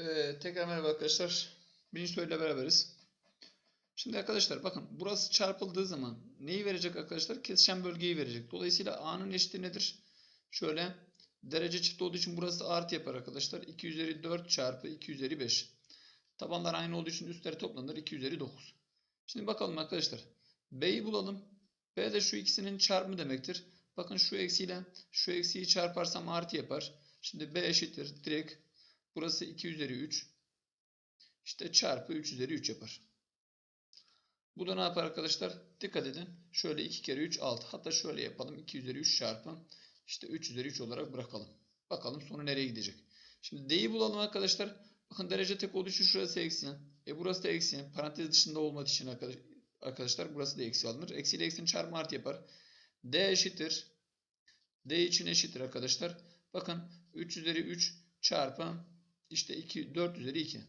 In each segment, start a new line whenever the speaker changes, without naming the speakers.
Ee, tekrar merhaba arkadaşlar. Birinci soruyla beraberiz. Şimdi arkadaşlar bakın burası çarpıldığı zaman neyi verecek arkadaşlar? Kesişen bölgeyi verecek. Dolayısıyla A'nın eşiti nedir? Şöyle derece çift olduğu için burası artı yapar arkadaşlar. 2 üzeri 4 çarpı 2 üzeri 5. Tabanlar aynı olduğu için üstleri toplanır. 2 üzeri 9. Şimdi bakalım arkadaşlar. B'yi bulalım. B de şu ikisinin çarpımı demektir. Bakın şu eksiyle şu eksiyi çarparsam artı yapar. Şimdi B eşittir. Direkt burası 2 üzeri 3. İşte çarpı 3 üzeri 3 yapar. Bu da ne yapar arkadaşlar? Dikkat edin. Şöyle 2 kere 3 6. Hatta şöyle yapalım. 2 üzeri 3 çarpı işte 3 üzeri 3 olarak bırakalım. Bakalım sonu nereye gidecek. Şimdi D'yi bulalım arkadaşlar. Bakın derece tek olduğu için şurası eksi. E burası da eksi. Parantez dışında olmadığı için arkadaşlar burası da eksi alınır. Eksi ile eksinin çarpımı artı yapar. D eşittir. D için eşittir arkadaşlar. Bakın 3 üzeri 3 çarpı işte 2, 4 üzeri 2.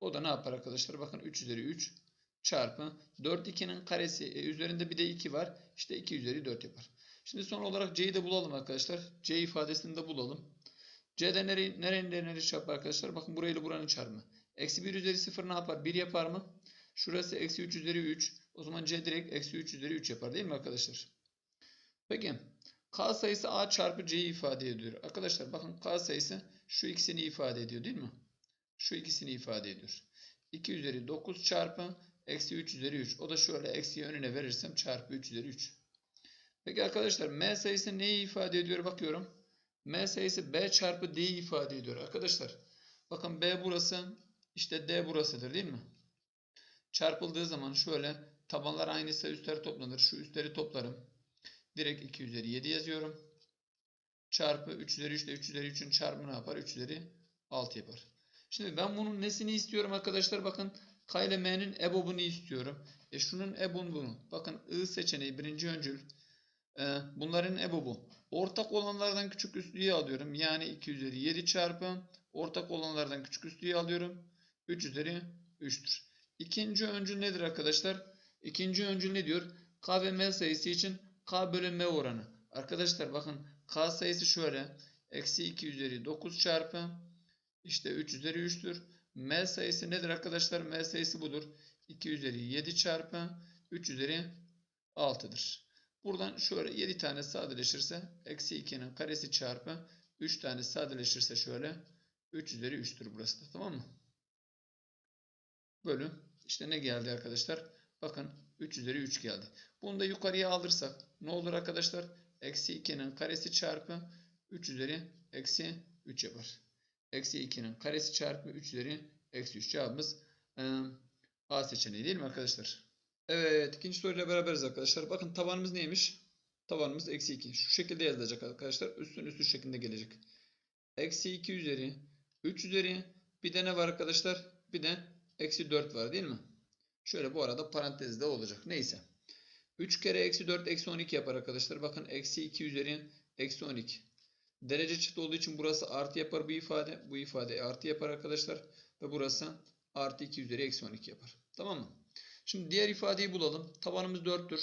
O da ne yapar arkadaşlar? Bakın 3 üzeri 3 çarpı 4 2'nin karesi e, üzerinde bir de 2 var. İşte 2 üzeri 4 yapar. Şimdi son olarak C'yi de bulalım arkadaşlar. C ifadesini de bulalım. C'de nereyi, nerenin nereye çarpar arkadaşlar? Bakın burayla buranın çarpımı. Eksi 1 üzeri 0 ne yapar? 1 yapar mı? Şurası eksi 3 üzeri 3. O zaman C direkt eksi 3 üzeri 3 yapar değil mi arkadaşlar? Peki. K sayısı A çarpı C'yi ifade ediyor. Arkadaşlar bakın K sayısı şu ikisini ifade ediyor değil mi? Şu ikisini ifade ediyor. 2 üzeri 9 çarpı eksi 3 üzeri 3. O da şöyle eksiyi önüne verirsem çarpı 3 üzeri 3. Peki arkadaşlar M sayısı neyi ifade ediyor bakıyorum. M sayısı B çarpı D'yi ifade ediyor. Arkadaşlar bakın B burası işte D burasıdır değil mi? Çarpıldığı zaman şöyle tabanlar aynıysa üstler toplanır. Şu üstleri toplarım. Direkt 2 üzeri 7 yazıyorum. Çarpı 3 üzeri 3 ile 3 üzeri 3'ün çarpımı ne yapar? 3 üzeri 6 yapar. Şimdi ben bunun nesini istiyorum arkadaşlar? Bakın K ile M'nin EBOB'unu istiyorum. E şunun EBOB'unu bunu. Bakın I seçeneği birinci öncül. E, bunların EBOB'u. Ortak olanlardan küçük üstlüğü alıyorum. Yani 2 üzeri 7 çarpı ortak olanlardan küçük üstlüğü alıyorum. 3 üzeri 3'tür. İkinci öncül nedir arkadaşlar? İkinci öncül ne diyor? K ve M sayısı için K bölü M oranı. Arkadaşlar bakın K sayısı şöyle. Eksi 2 üzeri 9 çarpı işte 3 üzeri 3'tür. M sayısı nedir arkadaşlar? M sayısı budur. 2 üzeri 7 çarpı 3 üzeri 6'dır. Buradan şöyle 7 tane sadeleşirse eksi 2'nin karesi çarpı 3 tane sadeleşirse şöyle 3 üzeri 3'tür burası da tamam mı? Bölü işte ne geldi arkadaşlar? Bakın 3 üzeri 3 geldi. Bunu da yukarıya alırsak ne olur arkadaşlar? Eksi 2'nin karesi çarpı 3 üzeri eksi 3 yapar. Eksi 2'nin karesi çarpı 3 üzeri eksi 3 cevabımız A seçeneği değil mi arkadaşlar? Evet ikinci soruyla beraberiz arkadaşlar. Bakın tabanımız neymiş? Tabanımız eksi 2. Şu şekilde yazılacak arkadaşlar. Üstün üstü şeklinde gelecek. Eksi 2 üzeri 3 üzeri bir de ne var arkadaşlar? Bir de eksi 4 var değil mi? Şöyle bu arada parantezde olacak. Neyse. 3 kere eksi 4 eksi 12 yapar arkadaşlar. Bakın eksi 2 üzeri eksi 12. Derece çift olduğu için burası artı yapar bu ifade. Bu ifade artı yapar arkadaşlar. Ve burası artı 2 üzeri eksi 12 yapar. Tamam mı? Şimdi diğer ifadeyi bulalım. Tabanımız 4'tür.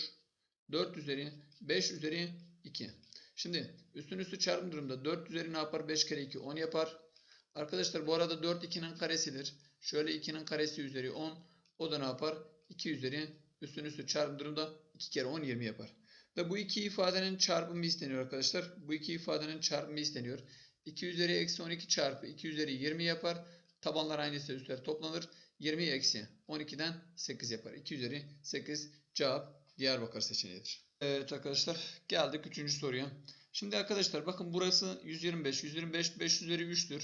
4 üzeri 5 üzeri 2. Şimdi üstün üstü çarpım durumda 4 üzeri ne yapar? 5 kere 2 10 yapar. Arkadaşlar bu arada 4 2'nin karesidir. Şöyle 2'nin karesi üzeri 10. O da ne yapar? 2 üzeri üstün üstü çarpım durumda 2 kere 10 20 yapar. Ve bu iki ifadenin çarpımı isteniyor arkadaşlar. Bu iki ifadenin çarpımı isteniyor. 2 üzeri eksi 12 çarpı 2 üzeri 20 yapar. Tabanlar aynıysa üstler toplanır. 20 eksi 12'den 8 yapar. 2 üzeri 8 cevap Diyarbakır seçeneğidir. Evet arkadaşlar geldik 3. soruya. Şimdi arkadaşlar bakın burası 125. 125 5 üzeri 3'tür.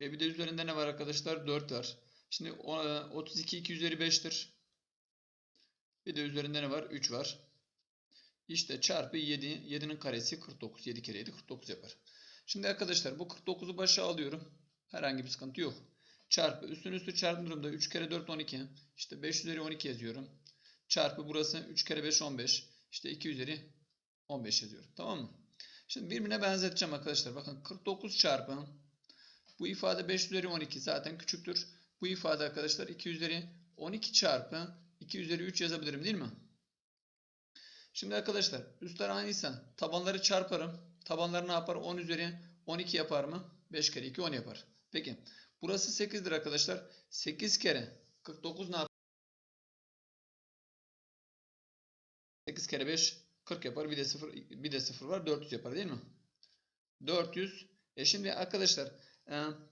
E bir de üzerinde ne var arkadaşlar? 4 var. Şimdi 32 2 üzeri 5'tir. Bir de üzerinde ne var? 3 var. İşte çarpı 7. 7'nin karesi 49. 7 kere 7 49 yapar. Şimdi arkadaşlar bu 49'u başa alıyorum. Herhangi bir sıkıntı yok. Çarpı üstün üstü çarpım durumda 3 kere 4 12. İşte 5 üzeri 12 yazıyorum. Çarpı burası 3 kere 5 15. İşte 2 üzeri 15 yazıyorum. Tamam mı? Şimdi birbirine benzeteceğim arkadaşlar. Bakın 49 çarpı bu ifade 5 üzeri 12 zaten küçüktür. Bu ifade arkadaşlar 2 üzeri 12 çarpı 2 üzeri 3 yazabilirim değil mi? Şimdi arkadaşlar üstler aynıysa tabanları çarparım. Tabanları ne yapar? 10 üzeri 12 yapar mı? 5 kere 2 10 yapar. Peki Burası 8'dir arkadaşlar. 8 kere 49 ne yapar? 8 kere 5 40 yapar. Bir de 0 bir de 0 var. 400 yapar değil mi? 400. E şimdi arkadaşlar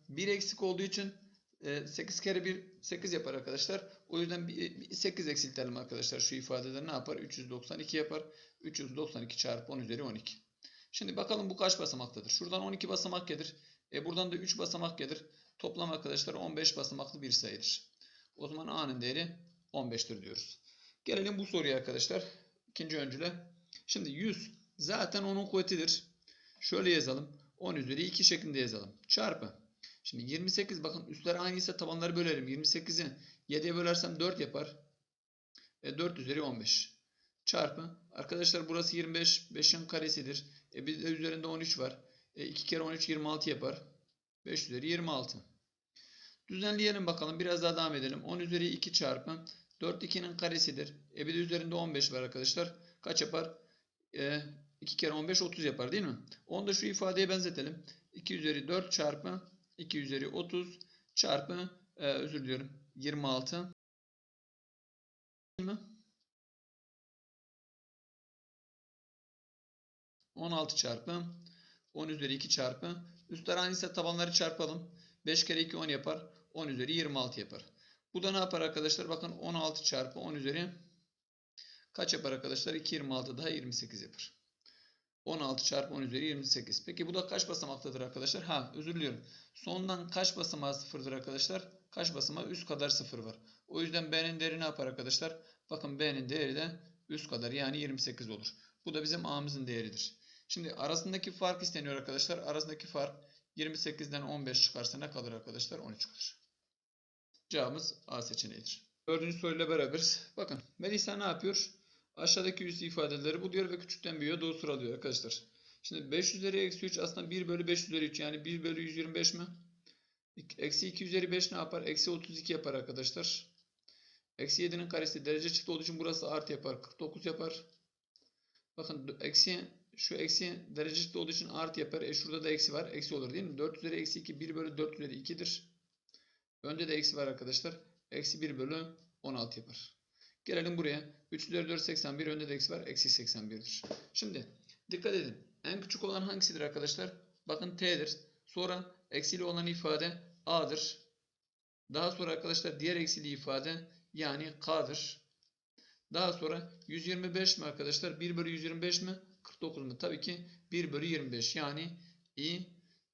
1 eksik olduğu için 8 kere 1 8 yapar arkadaşlar. O yüzden 8 eksiltelim arkadaşlar. Şu ifadede ne yapar? 392 yapar. 392 çarpı 10 üzeri 12. Şimdi bakalım bu kaç basamaktadır? Şuradan 12 basamak gelir. E buradan da 3 basamak gelir. Toplam arkadaşlar 15 basamaklı bir sayıdır. O zaman A'nın değeri 15'tir diyoruz. Gelelim bu soruya arkadaşlar. İkinci öncüle. Şimdi 100 zaten onun kuvvetidir. Şöyle yazalım. 10 üzeri 2 şeklinde yazalım. Çarpı. Şimdi 28 bakın üstler aynıysa tabanları bölerim. 28'i 7'ye bölersem 4 yapar. E 4 üzeri 15. Çarpı. Arkadaşlar burası 25. 5'in karesidir. E bir de üzerinde 13 var. E 2 kere 13 26 yapar. 5 üzeri 26. Düzenleyelim bakalım. Biraz daha devam edelim. 10 üzeri 2 çarpı 4 2'nin karesidir. E bir de üzerinde 15 var arkadaşlar. Kaç yapar? E, 2 kere 15 30 yapar değil mi? Onu da şu ifadeye benzetelim. 2 üzeri 4 çarpı 2 üzeri 30 çarpı e, özür diliyorum 26 mi? 16 çarpı 10 üzeri 2 çarpı üstler aynıysa tabanları çarpalım. 5 kere 2 10 yapar. 10 üzeri 26 yapar. Bu da ne yapar arkadaşlar? Bakın 16 çarpı 10 üzeri kaç yapar arkadaşlar? 2 26 daha 28 yapar. 16 çarpı 10 üzeri 28. Peki bu da kaç basamaktadır arkadaşlar? Ha özür diliyorum. Sondan kaç basamağı sıfırdır arkadaşlar? Kaç basamağı üst kadar sıfır var. O yüzden B'nin değeri ne yapar arkadaşlar? Bakın B'nin değeri de üst kadar yani 28 olur. Bu da bizim A'mızın değeridir. Şimdi arasındaki fark isteniyor arkadaşlar. Arasındaki fark 28'den 15 çıkarsa ne kalır arkadaşlar? 13 kalır. Cevabımız A seçeneğidir. Dördüncü soruyla beraberiz. Bakın Melisa ne yapıyor? Aşağıdaki üst ifadeleri buluyor ve küçükten büyüğe doğru sıralıyor arkadaşlar. Şimdi 5 üzeri eksi 3 aslında 1 bölü 5 üzeri 3 yani 1 bölü 125 mi? Eksi 2 üzeri 5 ne yapar? Eksi 32 yapar arkadaşlar. Eksi 7'nin karesi derece çift olduğu için burası artı yapar. 49 yapar. Bakın eksi şu eksi derece çift olduğu için artı yapar. E şurada da eksi var. Eksi olur değil mi? 4 üzeri eksi 2 1 bölü 4 üzeri 2'dir. Önde de eksi var arkadaşlar. Eksi 1 bölü 16 yapar. Gelelim buraya. 3 üzeri 4 81. Önde de eksi var. Eksi 81'dir. Şimdi dikkat edin. En küçük olan hangisidir arkadaşlar? Bakın t'dir. Sonra eksili olan ifade a'dır. Daha sonra arkadaşlar diğer eksili ifade yani k'dır. Daha sonra 125 mi arkadaşlar? 1 bölü 125 mi? 49 mu? Tabii ki 1 bölü 25 yani i.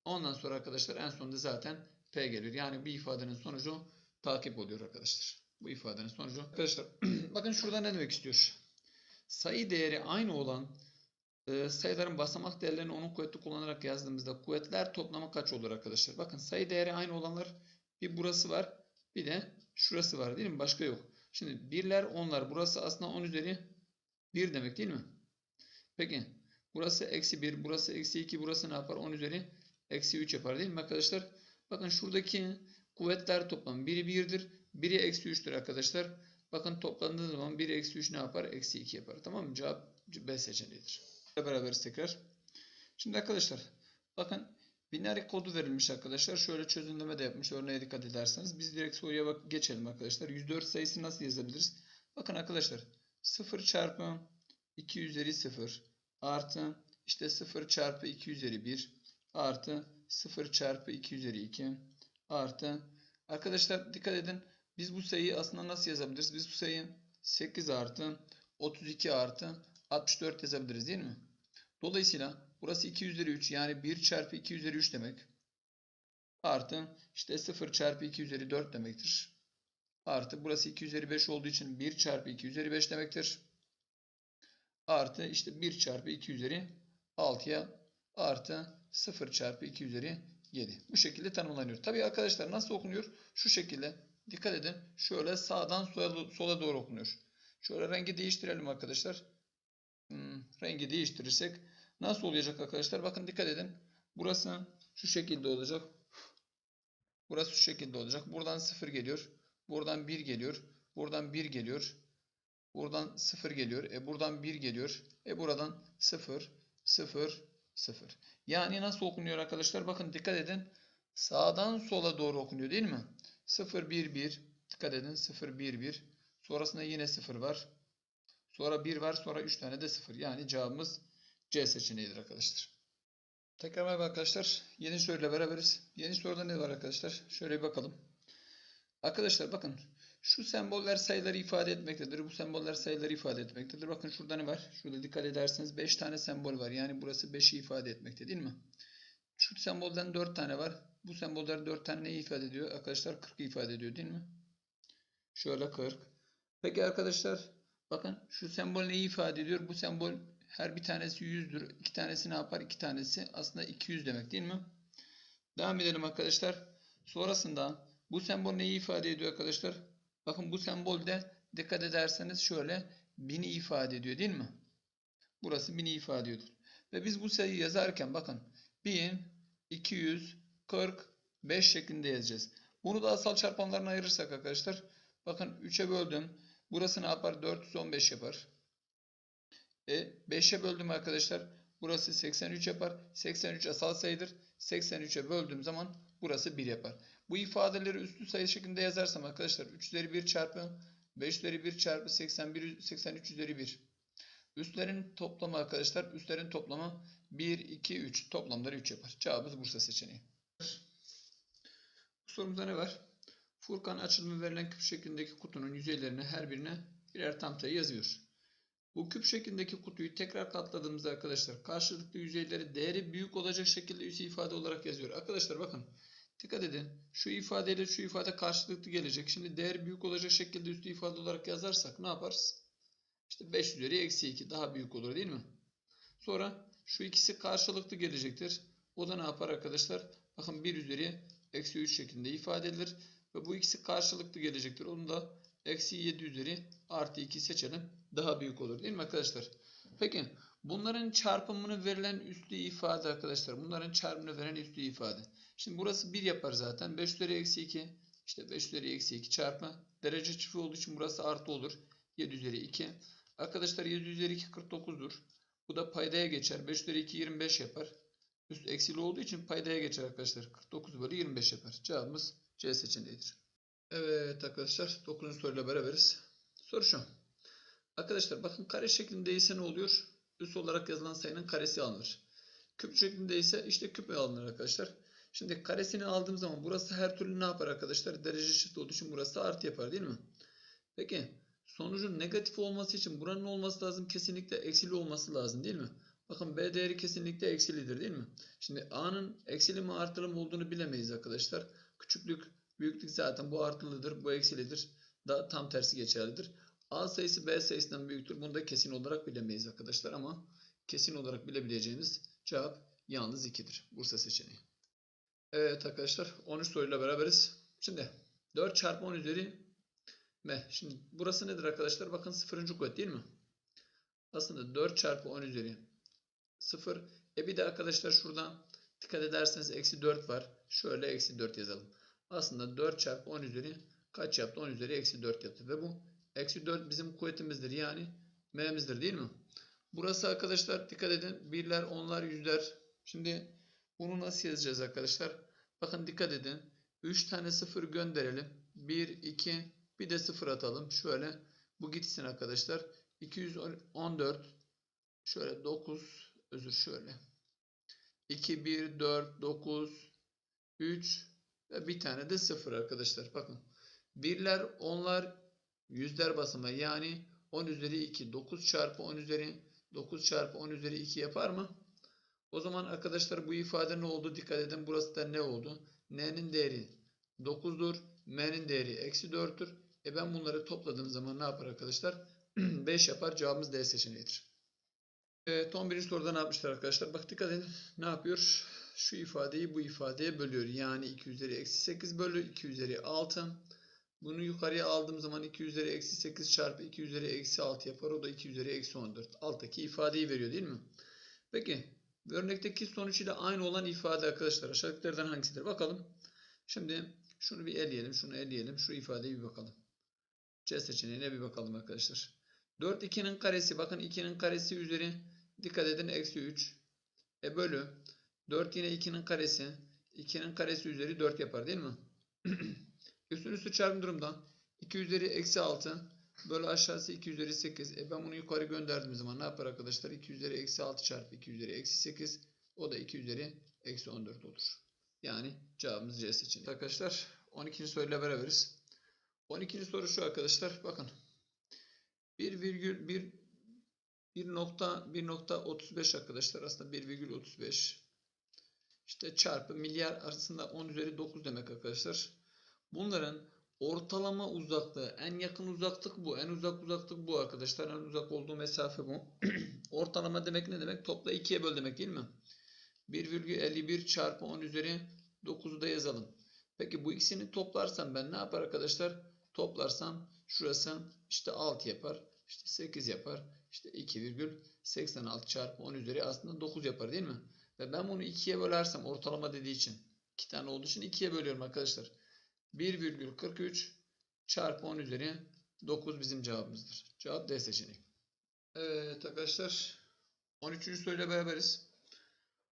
Ondan sonra arkadaşlar en sonunda zaten p gelir. Yani bir ifadenin sonucu takip oluyor arkadaşlar. Bu ifadenin sonucu. Arkadaşlar bakın şurada ne demek istiyor? Sayı değeri aynı olan e, sayıların basamak değerlerini onun kuvvetli kullanarak yazdığımızda kuvvetler toplamı kaç olur arkadaşlar? Bakın sayı değeri aynı olanlar bir burası var bir de şurası var değil mi? Başka yok. Şimdi birler onlar. Burası aslında 10 üzeri 1 demek değil mi? Peki burası eksi 1 burası eksi 2 burası ne yapar? 10 üzeri eksi 3 yapar değil mi arkadaşlar? Bakın şuradaki kuvvetler toplamı biri 1'dir. Biri eksi 3'tür arkadaşlar. Bakın toplandığı zaman 1 eksi 3 ne yapar? Eksi 2 yapar. Tamam mı? Cevap B seçeneğidir. Beraberiz tekrar. Şimdi arkadaşlar bakın binary kodu verilmiş arkadaşlar. Şöyle çözümleme de yapmış. Örneğe dikkat ederseniz. Biz direkt soruya bak geçelim arkadaşlar. 104 sayısı nasıl yazabiliriz? Bakın arkadaşlar 0 çarpı 2 üzeri 0 artı işte 0 çarpı 2 üzeri 1 artı 0 çarpı 2 üzeri 2 artı arkadaşlar dikkat edin biz bu sayıyı aslında nasıl yazabiliriz? Biz bu sayıyı 8 artı 32 artı 64 yazabiliriz değil mi? Dolayısıyla burası 2 üzeri 3 yani 1 çarpı 2 üzeri 3 demek. Artı işte 0 çarpı 2 üzeri 4 demektir. Artı burası 2 üzeri 5 olduğu için 1 çarpı 2 üzeri 5 demektir. Artı işte 1 çarpı 2 üzeri 6'ya artı 0 çarpı 2 üzeri 7. Bu şekilde tanımlanıyor. Tabii arkadaşlar nasıl okunuyor? Şu şekilde. Dikkat edin. Şöyle sağdan sola, doğru okunuyor. Şöyle rengi değiştirelim arkadaşlar. Hmm, rengi değiştirirsek nasıl olacak arkadaşlar? Bakın dikkat edin. Burası şu şekilde olacak. Burası şu şekilde olacak. Buradan 0 geliyor. Buradan 1 geliyor. Buradan 1 geliyor. Buradan 0 geliyor. E buradan 1 geliyor. E buradan 0, 0, 0. Yani nasıl okunuyor arkadaşlar? Bakın dikkat edin. sağdan sola doğru okunuyor değil mi? 0 1 1 dikkat edin 0 1 1 sonrasında yine 0 var. Sonra 1 var sonra 3 tane de 0. Yani cevabımız C seçeneğidir arkadaşlar. Tekrar merhaba arkadaşlar. Yeni soruyla beraberiz. Yeni soruda ne var arkadaşlar? Şöyle bir bakalım. Arkadaşlar bakın şu semboller sayıları ifade etmektedir. Bu semboller sayıları ifade etmektedir. Bakın şurada ne var? Şurada dikkat ederseniz 5 tane sembol var. Yani burası 5'i ifade etmekte değil mi? Şu sembolden 4 tane var. Bu semboller 4 tane neyi ifade ediyor? Arkadaşlar 40 ifade ediyor değil mi? Şöyle 40. Peki arkadaşlar bakın şu sembol neyi ifade ediyor? Bu sembol her bir tanesi 100'dür. İki tanesi ne yapar? İki tanesi aslında 200 demek değil mi? Devam edelim arkadaşlar. Sonrasında bu sembol neyi ifade ediyor arkadaşlar? Bakın bu sembolde dikkat ederseniz şöyle 1000'i ifade ediyor değil mi? Burası 1000'i ifade ediyor. Ve biz bu sayıyı yazarken bakın 1245 şeklinde yazacağız. Bunu da asal çarpanlarına ayırırsak arkadaşlar bakın 3'e böldüm. Burası ne yapar? 415 yapar. E, 5'e böldüm arkadaşlar. Burası 83 yapar. 83 asal sayıdır. 83'e böldüğüm zaman burası 1 yapar. Bu ifadeleri üslü sayı şeklinde yazarsam arkadaşlar 3 üzeri 1 çarpı 5 üzeri 1 çarpı 81, 83 üzeri 1. Üstlerin toplamı arkadaşlar. Üstlerin toplamı 1, 2, 3. Toplamları 3 yapar. Cevabımız Bursa seçeneği. Bu sorumuzda ne var? Furkan açılımı verilen küp şeklindeki kutunun yüzeylerine her birine birer tam sayı yazıyor. Bu küp şeklindeki kutuyu tekrar katladığımızda arkadaşlar karşılıklı yüzeyleri değeri büyük olacak şekilde üstü ifade olarak yazıyor. Arkadaşlar bakın dikkat edin. Şu ifadeyle şu ifade karşılıklı gelecek. Şimdi değer büyük olacak şekilde üstü ifade olarak yazarsak ne yaparız? İşte 5 üzeri eksi 2 daha büyük olur değil mi? Sonra şu ikisi karşılıklı gelecektir. O da ne yapar arkadaşlar? Bakın 1 üzeri eksi 3 şeklinde ifade edilir. Ve bu ikisi karşılıklı gelecektir. Onu da eksi 7 üzeri artı 2 seçelim. Daha büyük olur değil mi arkadaşlar? Peki bunların çarpımını verilen üslü ifade arkadaşlar. Bunların çarpımını veren üslü ifade. Şimdi burası 1 yapar zaten. 5 üzeri eksi 2. İşte 5 üzeri eksi 2 çarpı. Derece çift olduğu için burası artı olur. 7 üzeri 2. Arkadaşlar 7 üzeri 2 49'dur. Bu da paydaya geçer. 5 üzeri 2 25 yapar. Üst eksili olduğu için paydaya geçer arkadaşlar. 49 bölü 25 yapar. Cevabımız C seçeneğidir. Evet arkadaşlar 9. soruyla beraberiz. Soru şu. Arkadaşlar bakın kare şeklinde ise ne oluyor? Üst olarak yazılan sayının karesi alınır. Küp şeklinde ise işte küp alınır arkadaşlar. Şimdi karesini aldığım zaman burası her türlü ne yapar arkadaşlar? Derece eşit olduğu için burası artı yapar değil mi? Peki sonucun negatif olması için buranın olması lazım kesinlikle eksili olması lazım değil mi? Bakın B değeri kesinlikle eksilidir değil mi? Şimdi A'nın eksili mi artılı mı olduğunu bilemeyiz arkadaşlar. Küçüklük, büyüklük zaten bu artılıdır, bu eksilidir. Da tam tersi geçerlidir. A sayısı B sayısından büyüktür. Bunu da kesin olarak bilemeyiz arkadaşlar ama kesin olarak bilebileceğimiz cevap yalnız 2'dir. Bursa seçeneği. Evet arkadaşlar 13 soruyla beraberiz. Şimdi 4 çarpı 10 üzeri M. Şimdi burası nedir arkadaşlar? Bakın 0. kuvvet değil mi? Aslında 4 çarpı 10 üzeri 0. E bir de arkadaşlar şuradan dikkat ederseniz eksi 4 var. Şöyle eksi 4 yazalım. Aslında 4 çarpı 10 üzeri kaç yaptı? 10 üzeri eksi 4 yaptı. Ve bu eksi 4 bizim kuvvetimizdir. Yani m'mizdir değil mi? Burası arkadaşlar dikkat edin. Birler, onlar, yüzler. Şimdi bunu nasıl yazacağız arkadaşlar? Bakın dikkat edin. 3 tane 0 gönderelim. 1, 2, bir de 0 atalım. Şöyle bu gitsin arkadaşlar. 214 şöyle 9 özür şöyle. 2, 1, 4, 9, 3 ve bir tane de 0 arkadaşlar. Bakın. Birler, onlar, yüzler basamağı yani 10 üzeri 2. 9 çarpı 10 üzeri 9 çarpı 10 üzeri 2 yapar mı? O zaman arkadaşlar bu ifade ne oldu? Dikkat edin burası da ne oldu? N'nin değeri 9'dur. M'nin değeri eksi 4'tür. E ben bunları topladığım zaman ne yapar arkadaşlar? 5 yapar. Cevabımız D seçeneğidir. Evet 11. soruda ne yapmışlar arkadaşlar? Bak dikkat edin. Ne yapıyor? Şu ifadeyi bu ifadeye bölüyor. Yani 2 üzeri eksi 8 bölü 2 üzeri 6. Bunu yukarıya aldığım zaman 2 üzeri eksi 8 çarpı 2 üzeri eksi 6 yapar. O da 2 üzeri eksi 14. Alttaki ifadeyi veriyor değil mi? Peki örnekteki sonuç ile aynı olan ifade arkadaşlar aşağıdakilerden hangisidir? Bakalım. Şimdi şunu bir eleyelim. Şunu eleyelim. Şu ifadeye bir bakalım. C seçeneğine bir bakalım arkadaşlar. 4 2'nin karesi. Bakın 2'nin karesi üzeri dikkat edin eksi 3. E bölü. 4 yine 2'nin karesi. 2'nin karesi üzeri 4 yapar değil mi? Üstün üstü çarpım durumda 2 üzeri eksi 6 bölü aşağısı 2 üzeri 8. E ben bunu yukarı gönderdiğim zaman ne yapar arkadaşlar? 2 üzeri eksi 6 çarpı 2 üzeri eksi 8 o da 2 üzeri eksi 14 olur. Yani cevabımız C seçeneği. Arkadaşlar 12. soruyla beraberiz. 12. soru şu arkadaşlar. Bakın. 1,1 1.1.35 arkadaşlar. Aslında 1,35 işte çarpı milyar arasında 10 üzeri 9 demek arkadaşlar. Bunların ortalama uzaklığı, en yakın uzaklık bu. En uzak uzaklık bu arkadaşlar. En uzak olduğu mesafe bu. ortalama demek ne demek? Topla 2'ye böl demek değil mi? 1,51 çarpı 10 üzeri 9'u da yazalım. Peki bu ikisini toplarsam ben ne yapar arkadaşlar? Toplarsam şurası işte 6 yapar. işte 8 yapar. işte 2,86 çarpı 10 üzeri aslında 9 yapar değil mi? Ve ben bunu 2'ye bölersem ortalama dediği için 2 tane olduğu için 2'ye bölüyorum arkadaşlar. 1,43 çarpı 10 üzeri 9 bizim cevabımızdır. Cevap D seçeneği. Evet arkadaşlar 13. soruyla beraberiz.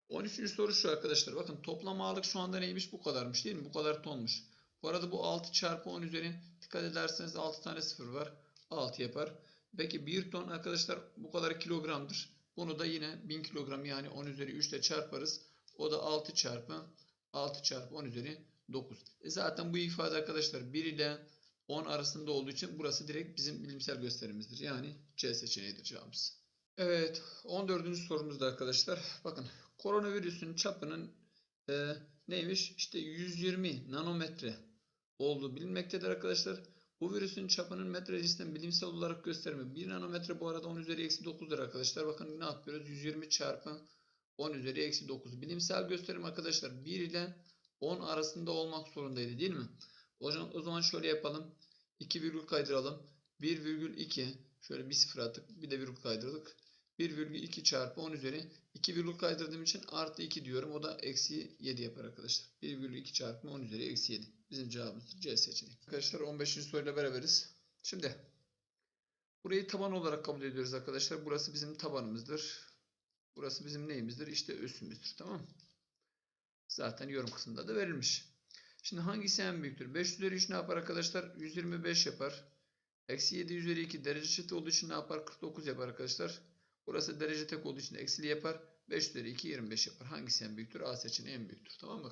13. soru şu arkadaşlar. Bakın toplam ağırlık şu anda neymiş? Bu kadarmış değil mi? Bu kadar tonmuş. Bu arada bu 6 çarpı 10 üzeri dikkat ederseniz 6 tane sıfır var. 6 yapar. Peki 1 ton arkadaşlar bu kadar kilogramdır. Bunu da yine 1000 kilogram yani 10 üzeri 3 ile çarparız. O da 6 çarpı 6 çarpı 10 üzeri 9. E zaten bu ifade arkadaşlar 1 ile 10 arasında olduğu için burası direkt bizim bilimsel gösterimizdir. Yani C seçeneğidir cevabımız. Evet 14. sorumuzda arkadaşlar. Bakın koronavirüsün çapının e, neymiş? İşte 120 nanometre olduğu bilinmektedir arkadaşlar. Bu virüsün çapının metre cinsinden bilimsel olarak gösterimi 1 nanometre bu arada 10 üzeri eksi 9'dur arkadaşlar. Bakın ne yapıyoruz? 120 çarpı 10 üzeri eksi 9. Bilimsel gösterim arkadaşlar 1 ile 10 arasında olmak zorundaydı değil mi? Zaman, o zaman şöyle yapalım. 2 virgül kaydıralım. 1,2 şöyle bir sıfır attık. Bir de virgül kaydırdık. 1,2 çarpı 10 üzeri 2 virgül kaydırdığım için artı 2 diyorum. O da eksi 7 yapar arkadaşlar. 1,2 çarpı 10 üzeri eksi 7. Bizim cevabımız C seçeneği. Arkadaşlar 15. soruyla beraberiz. Şimdi burayı taban olarak kabul ediyoruz arkadaşlar. Burası bizim tabanımızdır. Burası bizim neyimizdir? İşte üssümüzdür. Tamam mı? Zaten yorum kısmında da verilmiş. Şimdi hangisi en büyüktür? 5 üzeri 3 ne yapar arkadaşlar? 125 yapar. Eksi 7 üzeri 2 derece çift olduğu için ne yapar? 49 yapar arkadaşlar. Burası derece tek olduğu için eksili yapar. 5 üzeri 2 25 yapar. Hangisi en büyüktür? A seçeneği en büyüktür. Tamam mı?